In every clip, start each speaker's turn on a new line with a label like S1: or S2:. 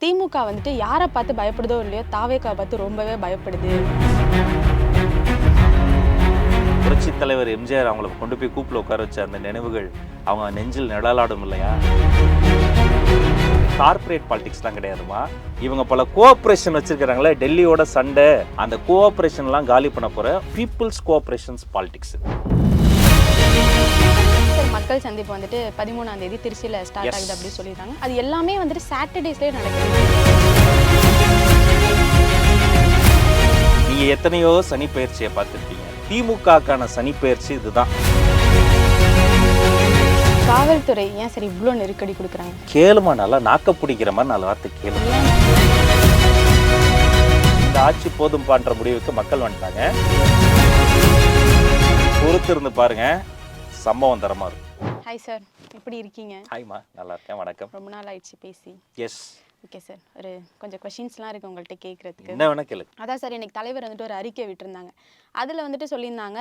S1: திமுக வந்துட்டு யாரை பார்த்து பயப்படுதோ இல்லையோ தாவேக்கா பார்த்து ரொம்பவே பயப்படுது.
S2: புரட்சி தலைவர் எம்ஜிஆர் அவங்கள கொண்டு போய் கூப்பில் உட்கார வச்ச அந்த நினைவுகள் அவங்க நெஞ்சில் நிழலாடும் இல்லையா? கார்ப்பரேட் பாலிடிக்ஸ்லாம் கிடையாதுமா? இவங்க பல கோஆப்ரேஷன் வச்சிருக்கிறாங்களே டெல்லியோட சண்டை அந்த கோஆப்ரேஷன்லாம் காலி பண்ண போகிற பீப்புள்ஸ் கோஆப்ரேஷன்ஸ் பாலிடிக்ஸ்
S1: மக்கள் சந்திப்பு வந்துட்டு பதிமூணாம் தேதி திருச்சியில் ஸ்டார்ட். ஆகுது அப்படின்னு சொல்லியிருக்காங்க. அது எல்லாமே வந்துட்டு சாட்டர்டேஸ்லேயே நடக்குது.
S2: நீங்க எத்தனையோ சனி பயிற்சியை பார்த்துருப்பீங்க. திமுகக்கான சனி பயிற்சி இதுதான்.
S1: காவல்துறை ஏன் சார் இவ்வளோ நெருக்கடி கொடுக்குறாங்க?
S2: கேளுமா நல்லா நாக்க பிடிக்கிற மாதிரி நாலு வார்த்தை கேளு. இந்த ஆட்சி போதும் பான்ற முடிவுக்கு மக்கள் வந்துட்டாங்க. பொறுத்து இருந்து பாருங்க சம்பவம் தரமா இருக்கும்
S1: ஹாய் சார் எப்படி இருக்கீங்க?
S2: ஹாய்மா நல்லா இருக்கேன். வணக்கம்.
S1: ரொம்ப நாள் ஆயிடுச்சு பேசி.
S2: எஸ்
S1: ஓகே சார் ஒரு கொஞ்சம் கொஷின்ஸ்லாம் இருக்குது உங்கள்கிட்ட கேட்குறதுக்கு
S2: என்ன வேணா கேளு
S1: அதான் சார் இன்னைக்கு தலைவர் வந்துட்டு ஒரு அறிக்கை விட்டிருந்தாங்க. அதில் வந்துட்டு சொல்லியிருந்தாங்க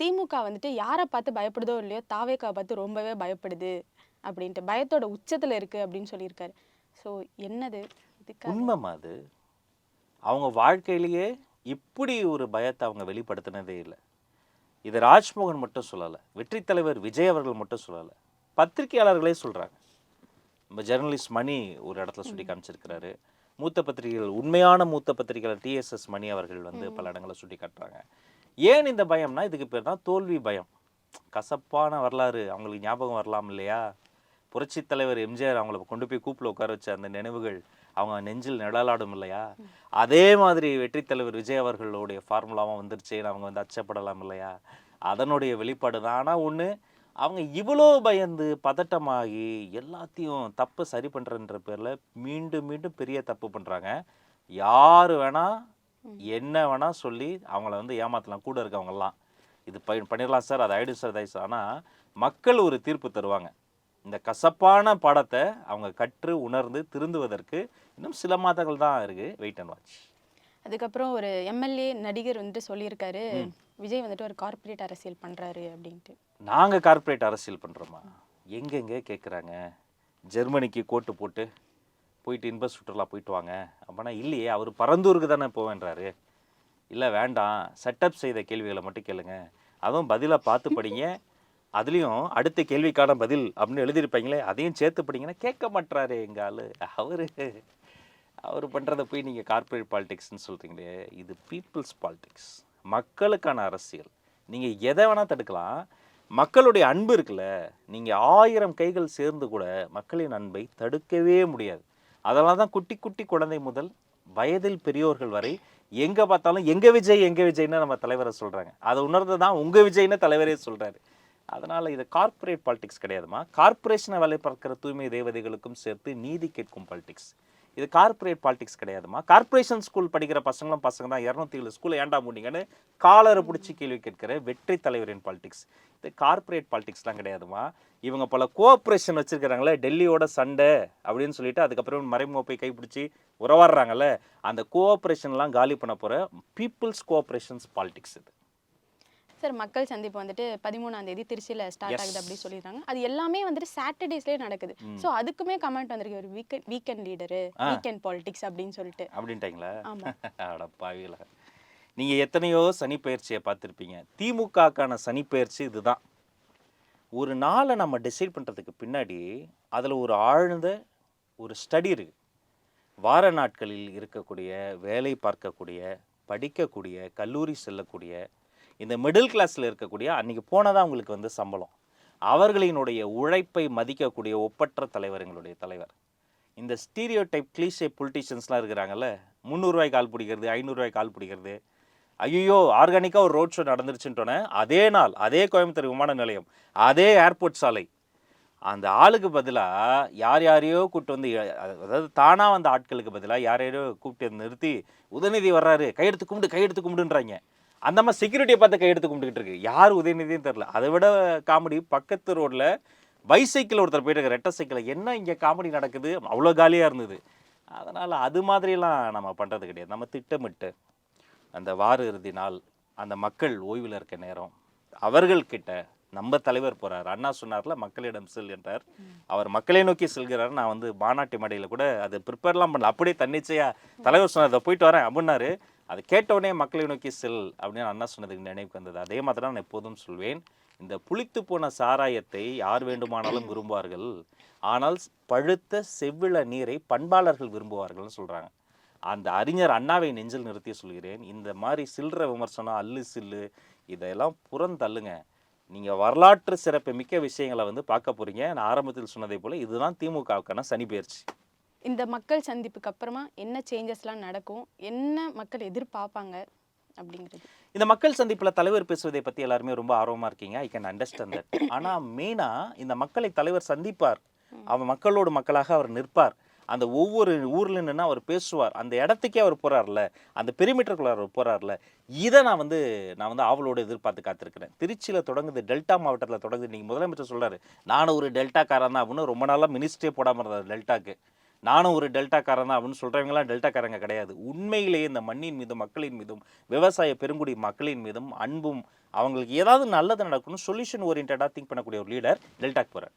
S1: திமுக வந்துட்டு யாரை பார்த்து பயப்படுதோ இல்லையோ தாவேக்கா பார்த்து ரொம்பவே பயப்படுது அப்படின்ட்டு பயத்தோட உச்சத்தில் இருக்குது அப்படின்னு சொல்லியிருக்காரு. ஸோ என்னது? இதுக்கு
S2: உண்மைமா அது. அவங்க வாழ்க்கையிலேயே இப்படி ஒரு பயத்தை அவங்க வெளிப்படுத்தினதே இல்லை. இது ராஜ்மோகன் மட்டும் சொல்லலை வெற்றி தலைவர் விஜய் அவர்கள் மட்டும் சொல்லலை. பத்திரிகையாளர்களே சொல்கிறாங்க நம்ம ஜெர்னலிஸ்ட் மணி ஒரு இடத்துல சுட்டி காமிச்சிருக்கிறாரு. மூத்த பத்திரிகைகள் உண்மையான மூத்த பத்திரிகையாளர் டிஎஸ்எஸ் மணி அவர்கள் வந்து பல இடங்களில் சுட்டி காட்டுறாங்க. ஏன் இந்த பயம்னா இதுக்கு பேர் தான் தோல்வி பயம். கசப்பான வரலாறு. அவங்களுக்கு ஞாபகம் வரலாம் இல்லையா? புரட்சி தலைவர் எம்ஜிஆர் அவங்கள கொண்டு போய் கூப்பில் உட்கார வச்ச அந்த நினைவுகள் அவங்க நெஞ்சில் நிழலாடும் இல்லையா? அதே மாதிரி வெற்றி தலைவர் விஜய் அவர்களுடைய ஃபார்முலாவும் வந்துருச்சேன்னு அவங்க வந்து அச்சப்படலாம் இல்லையா? அதனுடைய வெளிப்பாடு தான். ஆனால் ஒன்று அவங்க இவ்வளோ பயந்து பதட்டமாகி எல்லாத்தையும் தப்பு சரி பண்ணுறன்ற பேரில் மீண்டும் மீண்டும் பெரிய தப்பு பண்ணுறாங்க யார் வேணால் என்ன வேணால் சொல்லி அவங்கள வந்து ஏமாற்றலாம் கூட இருக்கவங்கெல்லாம். இது பண்ணிடலாம் சார். அது ஆயிடும் சார் தயவு ஆனால் மக்கள் ஒரு தீர்ப்பு தருவாங்க. இந்த கசப்பான பாடத்தை அவங்க கற்று உணர்ந்து திருந்துவதற்கு இன்னும் சில மாதங்கள் தான் இருக்குது வெயிட் அண்ட் வாட்ச்
S1: அதுக்கப்புறம் ஒரு எம்எல்ஏ நடிகர் வந்துட்டு சொல்லியிருக்காரு. விஜய் வந்துட்டு ஒரு கார்ப்பரேட் அரசியல் பண்ணுறாரு அப்படின்ட்டு.
S2: நாங்கள் கார்ப்பரேட் அரசியல் பண்ணுறோமா எங்கெங்கே கேட்குறாங்க ஜெர்மனிக்கு கோட்டு போட்டு போயிட்டு இன்ப சுற்றுலா போயிட்டு வாங்க. அப்போனா இல்லையே அவர் பரந்தூருக்கு தானே போவேன்றாரு. இல்லை வேண்டாம். செட்டப் செய்த கேள்விகளை மட்டும் கேளுங்க. அதுவும் பதிலாக பார்த்து படிங்க. அதுலேயும் அடுத்த கேள்விக்கான பதில் அப்படின்னு எழுதியிருப்பீங்களே அதையும் சேர்த்து படிங்கன்னா கேட்க மாட்டாரு எங்கள் ஆள். அவர் அவர் பண்ணுறத போய் நீங்கள் கார்ப்பரேட் பாலிடிக்ஸ்னு சொல்கிறீங்களே இது பீப்புள்ஸ் பாலிடிக்ஸ் மக்களுக்கான அரசியல். நீங்கள் எதை வேணால் தடுக்கலாம். மக்களுடைய அன்பு இருக்குல்ல நீங்கள் ஆயிரம் கைகள் சேர்ந்து கூட மக்களின் அன்பை தடுக்கவே முடியாது. அதெல்லாம் தான் குட்டி குட்டி குழந்தை முதல் வயதில் பெரியோர்கள் வரை எங்கே பார்த்தாலும் எங்கள் விஜய் எங்கள் விஜய்னு நம்ம தலைவரை சொல்கிறாங்க அதை உணர்ந்து தான் உங்கள் விஜய்னு தலைவரே சொல்கிறாரு அதனால் இது கார்ப்பரேட் பாலிடிக்ஸ் கிடையாதுமா? கார்ப்பரேஷனை வேலை பார்க்குற தூய்மை தேவதைகளுக்கும் சேர்த்து நீதி கேட்கும் பாலிடிக்ஸ் இது கார்ப்பரேட் பாலிடிக்ஸ் கிடையாதுமா? கார்ப்பரேஷன் ஸ்கூல் படிக்கிற பசங்களும் பசங்க தான். இரநூத்தி ஏழு ஸ்கூலில் ஏண்டா முடிங்கன்னு காலரை பிடிச்சி கேள்வி கேட்கிற வெற்றி தலைவரின் பாலிடிக்ஸ் இது கார்ப்பரேட் பாலிடிக்ஸ்லாம் கிடையாதுமா? இவங்க பல கோஆப்ரேஷன் வச்சுருக்கிறாங்களே டெல்லியோட சண்டை அப்படின்னு சொல்லிட்டு அதுக்கப்புறம் மறைமுக போய் கைப்பிடிச்சி உறவாடுறாங்கல்ல அந்த கோஆப்ரேஷன்லாம் காலி பண்ண போகிற பீப்புள்ஸ் கோஆப்ரேஷன்ஸ் பாலிடிக்ஸ் இது.
S1: சார் மக்கள் சந்திப்பு வந்துட்டு பதிமூணாம் தேதி திருச்சியில் ஸ்டார்ட். ஆகுது அப்படின்னு சொல்லியிருக்காங்க அது எல்லாமே வந்துட்டு சாட்டர்டேஸ்லேயே நடக்குது. ஸோ அதுக்குமே கமெண்ட் வந்திருக்கு. ஒரு weekend weekend leader weekend politics அப்படின்னு சொல்லிட்டு.
S2: அப்படின்ட்டாங்களா?
S1: ஆமா.
S2: அட பாவிகள. நீங்கள் எத்தனையோ சனி பயிற்சியை பார்த்துருப்பீங்க. திமுகக்கான சனி பயிற்சி இதுதான். ஒரு நாளை நம்ம டிசைட் பண்ணுறதுக்கு பின்னாடி அதில் ஒரு ஆழ்ந்த ஒரு ஸ்டடி இருக்கு. வார நாட்களில் இருக்கக்கூடிய வேலை பார்க்கக்கூடிய படிக்கக்கூடிய கல்லூரி செல்லக்கூடிய இந்த மிடில் கிளாஸில் இருக்கக்கூடிய அன்றைக்கி போனதான் அவங்களுக்கு வந்து சம்பளம். அவர்களினுடைய உழைப்பை மதிக்கக்கூடிய ஒப்பற்ற தலைவர் எங்களுடைய தலைவர். இந்த ஸ்டீரியோ டைப் கிளீஷே பொலிட்டிஷியன்ஸ்லாம் இருக்கிறாங்கல்ல முந்நூறுரூவாய் கால் பிடிக்கிறது ஐநூறுரூவாய் கால் பிடிக்கிறது. ஐயோ ஆர்கானிக்காக ஒரு ரோட் ஷோ நடந்துருச்சுன்ட்டோன்னே அதே நாள் அதே கோயம்புத்தூர் விமான நிலையம் அதே ஏர்போர்ட் சாலை. அந்த ஆளுக்கு பதிலாக யார் யாரையோ கூப்பிட்டு வந்து அதாவது தானாக வந்த ஆட்களுக்கு பதிலாக யார் யாரையோ கூப்பிட்டு நிறுத்தி உதயநிதி வர்றாரு கையெடுத்து கும்பிடு கையெடுத்து கும்பிடுன்றாங்க. அந்த மாதிரி செக்யூரிட்டியை பார்த்து கையெடுத்து கும்பிட்டுக்கிட்டு இருக்கு. யார் உதயநிதியும் தெரில அதை விட காமெடி பக்கத்து ரோட்டில் பைசைக்கிள் ஒருத்தர் போயிட்டு ரெட்டை சைக்கிள் என்ன இங்கே காமெடி நடக்குது? அவ்வளோ காலியாக இருந்தது. அதனால் அது மாதிரிலாம் நம்ம பண்ணுறது கிடையாது. நம்ம திட்டமிட்டு அந்த வார இறுதி நாள் அந்த மக்கள் ஓய்வில் இருக்க நேரம் அவர்கள்கிட்ட நம்ம தலைவர் போகிறார் அண்ணா சொன்னார்ல மக்களிடம் செல் என்றார். அவர் மக்களை நோக்கி செல்கிறார். நான் வந்து மாநாட்டு மேடையில் கூட அது ப்ரிப்பேர்லாம் பண்ணல. அப்படியே தன்னிச்சையாக தலைவர் சொன்னார் அதை போயிட்டு வரேன் அப்படின்னாரு. அதை கேட்டவுடனே மக்களை நோக்கி செல் அப்படின்னு அண்ணா சொன்னதுக்கு நினைவுக்கு வந்தது. அதே மாதிரி தான் நான் எப்போதும் சொல்வேன். இந்த புளித்து போன சாராயத்தை யார் வேண்டுமானாலும் விரும்புவார்கள். ஆனால் பழுத்த செவ்விள நீரை பண்பாளர்கள் விரும்புவார்கள்னு சொல்கிறாங்க அந்த அறிஞர் அண்ணாவை நெஞ்சில் நிறுத்தி சொல்கிறேன். இந்த மாதிரி சில்லற விமர்சனம் அல்லு சில்லு இதெல்லாம் புறந்தள்ளுங்க நீங்கள் வரலாற்று சிறப்பு மிக்க விஷயங்களை வந்து பார்க்க போகிறீங்க நான் ஆரம்பத்தில் சொன்னதை போல் இதுதான் திமுகவுக்கான சனி பயிற்சி
S1: இந்த மக்கள் சந்திப்புக்கு அப்புறமா என்ன சேஞ்சஸ்லாம் நடக்கும்? என்ன மக்கள் எதிர்பார்ப்பாங்க? அப்படிங்கிறது.
S2: இந்த மக்கள் சந்திப்புல தலைவர் பேசுவதை பத்தி எல்லாருமே ரொம்ப ஆர்வமா இருக்கீங்க. ஐ கேன் அண்டர்ஸ்டாண்ட் தட் ஆனா மெயினா இந்த மக்களை தலைவர் சந்திப்பார். அவர் மக்களோடு மக்களாக அவர் நிற்பார். அந்த ஒவ்வொரு ஊர்ல நின்று அவர் பேசுவார். அந்த இடத்துக்கே அவர் போறார்ல அந்த பெரிமீட்டருக்குள்ள அவர் போறார்ல இதை நான் வந்து நான் வந்து ஆவலோடு எதிர்பார்த்து காத்திருக்கிறேன். திருச்சியில தொடங்குது டெல்டா மாவட்டத்துல தொடங்குது. நீங்க முதலமைச்சர் சொல்றாரு நானும் ஒரு டெல்டாக்காரன் தான் அப்படின்னு ரொம்ப நாளா மினிஸ்ட்ரே போடாம இருந்தார் டெல்டாக்கு. நானும் ஒரு டெல்டாக்காரன் தான் அப்படின்னு சொல்றவங்கலாம் டெல்டாக்காரங்க கிடையாது. உண்மையிலேயே இந்த மண்ணின் மீதும் மக்களின் மீதும் விவசாய பெருங்குடி மக்களின் மீதும் அன்பும் அவங்களுக்கு ஏதாவது நல்லது நடக்கணும் சொல்யூஷன் ஓரியன்டாக திங்க் பண்ணக்கூடிய ஒரு லீடர் டெல்டாக்கு போகிறார்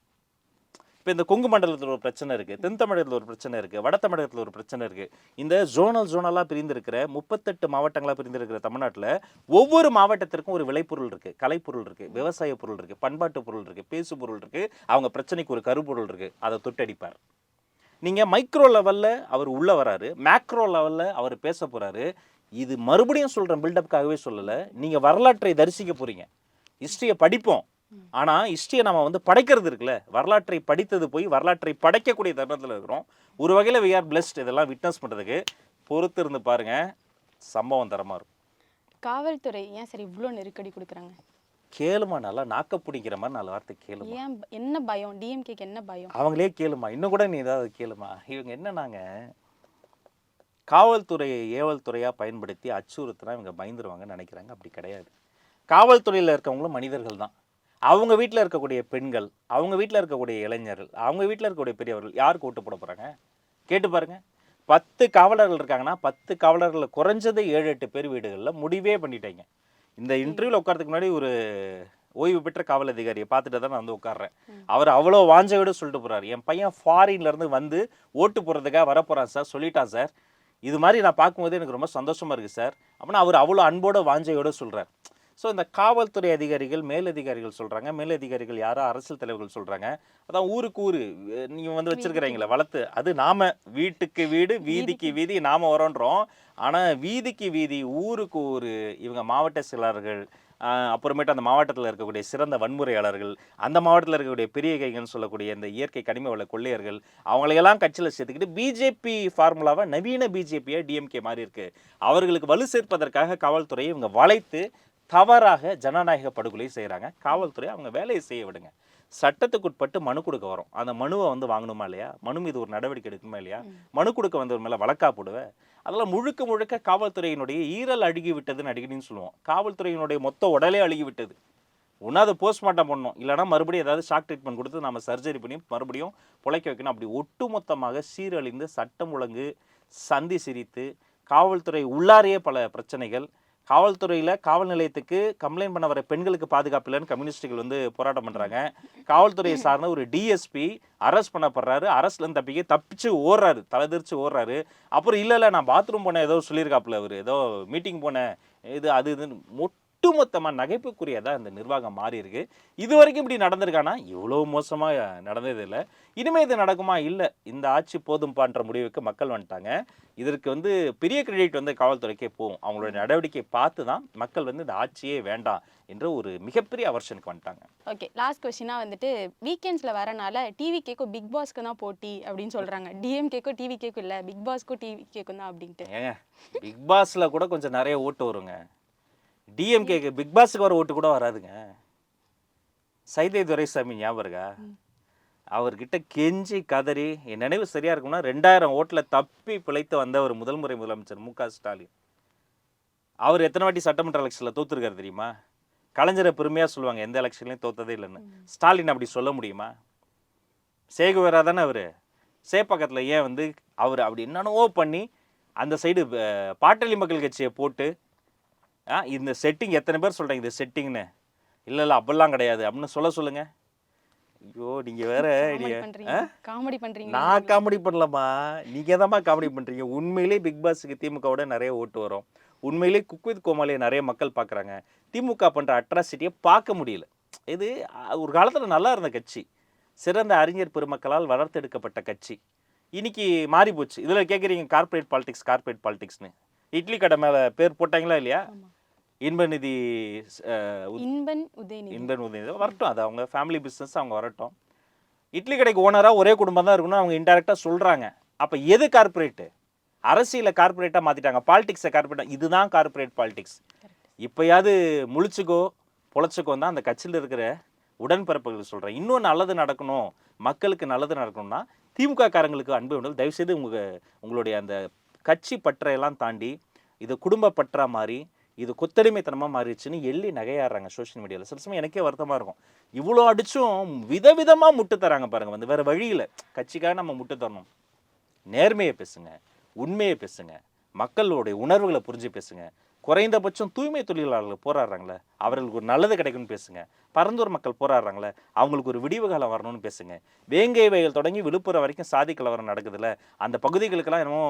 S2: இப்போ இந்த கொங்கு மண்டலத்தில் ஒரு பிரச்சனை இருக்குது தென் தமிழகத்தில் ஒரு பிரச்சனை இருக்குது வட தமிழகத்தில் ஒரு பிரச்சனை இருக்குது இந்த ஜோனல் ஜோனலாக பிரிந்திருக்கிற முப்பத்தெட்டு மாவட்டங்களாக பிரிந்திருக்கிற தமிழ்நாட்டில் ஒவ்வொரு மாவட்டத்திற்கும் ஒரு விளைபொருள் இருக்குது கலைப்பொருள் இருக்குது விவசாய பொருள் இருக்குது பண்பாட்டு பொருள் இருக்குது பேசு பொருள் இருக்குது அவங்க பிரச்சனைக்கு ஒரு கருப்பொருள் இருக்குது அதை தொட்டடிப்பார். நீங்கள் மைக்ரோ லெவலில் அவர் உள்ளே வராரு மேக்ரோ லெவலில் அவர் பேச போகிறாரு இது மறுபடியும் சொல்கிறேன் பில்டப்காகவே சொல்லலை. நீங்கள் வரலாற்றை தரிசிக்க போகிறீங்க ஹிஸ்ட்ரியை படிப்போம். ஆனால் ஹிஸ்ட்ரியை நம்ம வந்து படைக்கிறது இருக்குல்ல. வரலாற்றை படித்தது போய் வரலாற்றை படைக்கக்கூடிய தருணத்தில் இருக்கிறோம். ஒரு வகையில் வி ஆர் பிளஸ்ட் இதெல்லாம் விட்னஸ் பண்ணுறதுக்கு பொறுத்து இருந்து பாருங்கள் சம்பவம் தரமாக இருக்கும்.
S1: காவல்துறை ஏன் சரி இவ்வளோ நெருக்கடி கொடுக்குறாங்க?
S2: கேளுமா நல்லா நாக்க பிடிக்கிற மாதிரி நாலு வார்த்தை கேளுமா
S1: ஏன் என்ன பயம்? டிஎம்கேக்கு என்ன பயம்?
S2: அவங்களே கேளுமா இன்னும் கூட நீ ஏதாவது கேளுமா இவங்க என்னன்னாங்க? காவல்துறையை ஏவல் துறையாக பயன்படுத்தி அச்சுறுத்தினா இவங்க பயந்துருவாங்கன்னு நினைக்கிறாங்க. அப்படி கிடையாது. காவல்துறையில் இருக்கவங்களும் மனிதர்கள் தான். அவங்க வீட்டில் இருக்கக்கூடிய பெண்கள் அவங்க வீட்டில் இருக்கக்கூடிய இளைஞர்கள் அவங்க வீட்டில் இருக்கக்கூடிய பெரியவர்கள் யாருக்கு ஓட்டு போட போகிறாங்க கேட்டு பாருங்க. பத்து காவலர்கள் இருக்காங்கன்னா பத்து காவலர்கள் குறைஞ்சது ஏழு எட்டு பேர் வீடுகளில் முடிவே பண்ணிட்டாங்க. இந்த இன்டர்வியூவில் உட்காரதுக்கு முன்னாடி ஒரு ஓய்வு பெற்ற காவல் அதிகாரியை பார்த்துட்டு தான் நான் வந்து உட்கார்றேன். அவர் அவ்வளோ வாஞ்சையோட சொல்லிட்டு போறாரு. என் பையன் ஃபாரின்ல இருந்து வந்து ஓட்டு போடுறதுக்காக வர போறான் சார். சொல்லிட்டான் சார். இது மாதிரி நான் பார்க்கும்போது எனக்கு ரொம்ப சந்தோஷமா இருக்கு சார். அப்படின்னா அவர் அவ்வளோ அன்போட வாஞ்சையோட சொல்றார். ஸோ இந்த காவல்துறை அதிகாரிகள் மேலதிகாரிகள் சொல்றாங்க. மேலதிகாரிகள் யாரோ? அரசியல் தலைவர்கள் சொல்றாங்க. அதான் ஊருக்கு ஊரு. அஹ் நீங்க வந்து வச்சிருக்கிறீங்களே வளர்த்து. அது நாம வீட்டுக்கு வீடு வீதிக்கு வீதி நாம வரோன்றோம். ஆனா வீதிக்கு வீதி ஊருக்கு ஊரு இவங்க மாவட்ட செயலாளர்கள் அப்புறமேட்டு அந்த மாவட்டத்தில் இருக்கக்கூடிய சிறந்த வன்முறையாளர்கள் அந்த மாவட்டத்தில் இருக்கக்கூடிய பெரிய கைகள்னு சொல்லக்கூடிய இந்த இயற்கை கனிம வள கொள்ளையர்கள் அவங்களையெல்லாம் கட்சியில் சேர்த்துக்கிட்டு பிஜேபி ஃபார்முலாவை நவீன பிஜேபியை டிஎம்கே மாதிரி இருக்கு. அவர்களுக்கு வலு சேர்ப்பதற்காக காவல்துறையை இவங்க வளைத்து தவறாக ஜனநாயக படுகொலை செய்கிறாங்க காவல்துறை அவங்க வேலையை செய்ய விடுங்க. சட்டத்துக்குட்பட்டு மனு கொடுக்க வரும். அந்த மனுவை வந்து வாங்கணுமா இல்லையா? மனு மீது ஒரு நடவடிக்கை எடுக்கணுமா இல்லையா? மனு கொடுக்க வந்தவர் மேலே வழக்கா போடுவேன் அதெல்லாம் முழுக்க முழுக்க காவல்துறையினுடைய ஈரல் அழுகி விட்டதுன்னு அடிக்கடின்னு சொல்லுவோம். காவல்துறையினுடைய மொத்த உடலே அழுகி விட்டது. ஒன்றா அதை போஸ்ட்மார்ட்டம் பண்ணணும். இல்லைனா மறுபடியும் ஏதாவது ஷாக் ட்ரீட்மெண்ட் கொடுத்து நம்ம சர்ஜரி பண்ணி மறுபடியும் பிழைக்க வைக்கணும். அப்படி ஒட்டுமொத்தமாக சீரழிந்து சட்டம் ஒழுங்கு சந்தி சிரித்து காவல்துறை உள்ளாரையே பல பிரச்சனைகள் காவல்துறையில் காவல் நிலையத்துக்கு கம்ப்ளைண்ட் பண்ண வர பெண்களுக்கு பாதுகாப்பு இல்லைன்னு கம்யூனிஸ்டுகள் வந்து போராட்டம் பண்ணுறாங்க காவல்துறையை சார்ந்த ஒரு டிஎஸ்பி அரெஸ்ட் பண்ணப்படுறாரு. அரெஸ்ட்லேருந்து தப்பிக்க தப்பிச்சு ஓடுறாரு. தலைதிரிச்சு ஓடுறாரு. அப்புறம் இல்லை இல்லை நான் பாத்ரூம் போனேன். ஏதோ சொல்லியிருக்காப்புல அவர். ஏதோ மீட்டிங் போனேன். இது அது இதுன்னு ஒட்டுமொத்தமாக நகைப்புக்குரியதாக இந்த நிர்வாகம் மாறி இருக்கு. இது வரைக்கும் இப்படி நடந்திருக்கானா? இவ்வளோ மோசமாக நடந்தது இல்லை இனிமே இது நடக்குமா? இல்லை. இந்த ஆட்சி போதும்பான்ற முடிவுக்கு மக்கள் வந்துட்டாங்க. இதற்கு வந்து பெரிய கிரெடிட் வந்து காவல்துறைக்கே போகும். அவங்களோட நடவடிக்கையை பார்த்து தான் மக்கள் வந்து இந்த ஆட்சியே வேண்டாம் என்ற ஒரு மிகப்பெரிய அவர்ஷனுக்கு வந்துட்டாங்க.
S1: ஓகே. லாஸ்ட் கொஸ்டினா வந்துட்டு வீக்கெண்ட்ஸில் வரனால டிவி கேக்கும் பிக் பாஸ்க்கு தான் போட்டி அப்படின்னு சொல்றாங்க. டிஎம் கேக்கும் டிவி கேக்கும் இல்லை. பிக் பாஸ்க்கும் டிவி கேக்கும் தான் அப்படின்ட்டு.
S2: பிக் பாஸ்ல கூட கொஞ்சம் நிறைய ஓட்டு வருங்க. டிஎம்கேக்கு பிக் பாஸுக்கு வர ஓட்டு கூட வராதுங்க. சைதை துரைசாமி ஞாபகம் இருக்கா? அவர்கிட்ட கெஞ்சி கதறி என் நினைவு சரியா இருக்கும்னா ரெண்டாயிரம் ஓட்டில் தப்பி பிழைத்து வந்த ஒரு முதல் முறை முதலமைச்சர் மு க ஸ்டாலின். அவர் எத்தனை வாட்டி சட்டமன்ற எலெக்ஷனில் தோத்துருக்காரு தெரியுமா? கலைஞரை பெருமையாக சொல்லுவாங்க எந்த எலெக்ஷன்லையும் தோத்ததே இல்லைன்னு. ஸ்டாலின் அப்படி சொல்ல முடியுமா? சேகுவேரா தானே அவர். சேப்பக்கத்தில் ஏன் வந்து அவர் அப்படி என்னென்னவோ பண்ணி அந்த சைடு பாட்டாளி மக்கள் கட்சியை போட்டு ஆ, இந்த செட்டிங் எத்தனை பேர் சொல்கிறாங்க இந்த செட்டிங்னு இல்லை இல்லை அப்படிலாம் கிடையாது. அப்படின்னு சொல்ல சொல்லுங்க. ஐயோ நீங்க வேற
S1: காமெடி பண்றீங்க.
S2: நான் காமெடி பண்ணலமா நீங்க தாம்மா காமெடி பண்றீங்க? உண்மையிலே பிக் பாஸுக்கு திமுகவோட நிறைய ஓட்டு வரும். உண்மையிலே குக் வித் கோமாளியை நிறைய மக்கள் பார்க்குறாங்க. திமுக பண்ற அட்ராசிட்டியை பார்க்க முடியல. இது ஒரு காலத்துல நல்லா இருந்த கட்சி. சிறந்த அறிஞர் பெருமக்களால் வளர்த்தெடுக்கப்பட்ட கட்சி. இன்னைக்கு மாறி போச்சு இதுல கேக்குறீங்க கார்ப்பரேட் பாலிடிக்ஸ் கார்ப்பரேட் பாலிடிக்ஸ்னு இட்லி கடை மேல பேர் போட்டாங்களா இல்லையா. இன்பநிதி
S1: இன்பன் உதயநிதி.
S2: இன்பன் உதயநிதி. வரட்டும் அது அவங்க ஃபேமிலி பிஸ்னஸ் அவங்க வரட்டும். இட்லி கடைக்கு ஓனராக ஒரே குடும்பம் தான் இருக்கணும் அவங்க இன்டெரக்டாக சொல்கிறாங்க அப்போ எது கார்ப்பரேட்டு அரசியலை கார்ப்பரேட்டாக மாற்றிட்டாங்க பாலிடிக்ஸை கார்ப்பரேட்டாக இதுதான் கார்ப்பரேட் பாலிடிக்ஸ் இப்போயாவது முழிச்சுக்கோ பொழைச்சிக்கோ தான் அந்த கட்சியில் இருக்கிற உடன்பிறப்புகள் சொல்கிறேன் இன்னும் நல்லது நடக்கணும் மக்களுக்கு நல்லது நடக்கணும்னா திமுக காரங்களுக்கு அன்பு வேணும் தயவுசெய்து உங்க உங்களுடைய அந்த கட்சி பற்றையெல்லாம் தாண்டி இது குடும்ப பற்றா மாறி இது கொத்தடிமைத்தனமாக மாறிடுச்சுன்னு எள்ளி நகையாடுறாங்க சோஷியல் மீடியாவில் சில சமயம் எனக்கே வருத்தமாக இருக்கும். இவ்வளோ அடிச்சும் விதவிதமாக முட்டு தராங்க பாருங்கள் வந்து வேறு வழியில் கட்சிக்காக நம்ம முட்டு தரணும். நேர்மையை பேசுங்க உண்மையை பேசுங்க மக்களுடைய உணர்வுகளை புரிஞ்சு பேசுங்க. குறைந்தபட்சம் தூய்மை தொழிலாளர்கள் போராடுறாங்களே அவர்களுக்கு ஒரு நல்லது கிடைக்கும்னு பேசுங்க. பரந்தூர் மக்கள் போராடுறாங்களே அவங்களுக்கு ஒரு விடிவு காலம் வரணும்னு பேசுங்க. வேங்கை வயல் தொடங்கி விழுப்புரம் வரைக்கும் சாதி கலவரம் நடக்குதுல்ல அந்த பகுதிகளுக்கெல்லாம் என்னமோ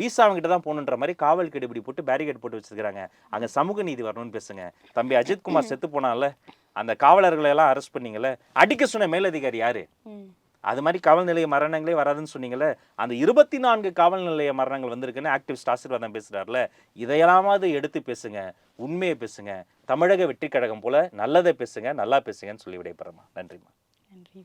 S2: வீசாவங்கிட்ட தான் போகணுன்ற மாதிரி காவல் கெடுபிடி போட்டு பேரிகேட் போட்டு வச்சிருக்காங்க அங்கே சமூக நீதி வரணும்னு பேசுங்க. தம்பி அஜித்குமார் செத்து போனால அந்த காவலர்களை எல்லாம் அரெஸ்ட் பண்ணீங்கல்ல அடிக்க சொன்ன மேலதிகாரி யாரு. அது மாதிரி காவல் நிலைய மரணங்களே வராதுன்னு சொன்னீங்கல்ல அந்த இருபத்தி நான்கு காவல் நிலைய மரணங்கள் வந்திருக்குன்னு ஆக்டிவிஸ்ட் ஆசீர்வாதம் பேசுகிறார்ல இதையெல்லாமாவது எடுத்து பேசுங்க உண்மையை பேசுங்க தமிழக வெற்றி கழகம் போல நல்லதை பேசுங்க நல்லா பேசுங்கன்னு சொல்லி விடைபெறமா நன்றிம்மா.
S1: நன்றி.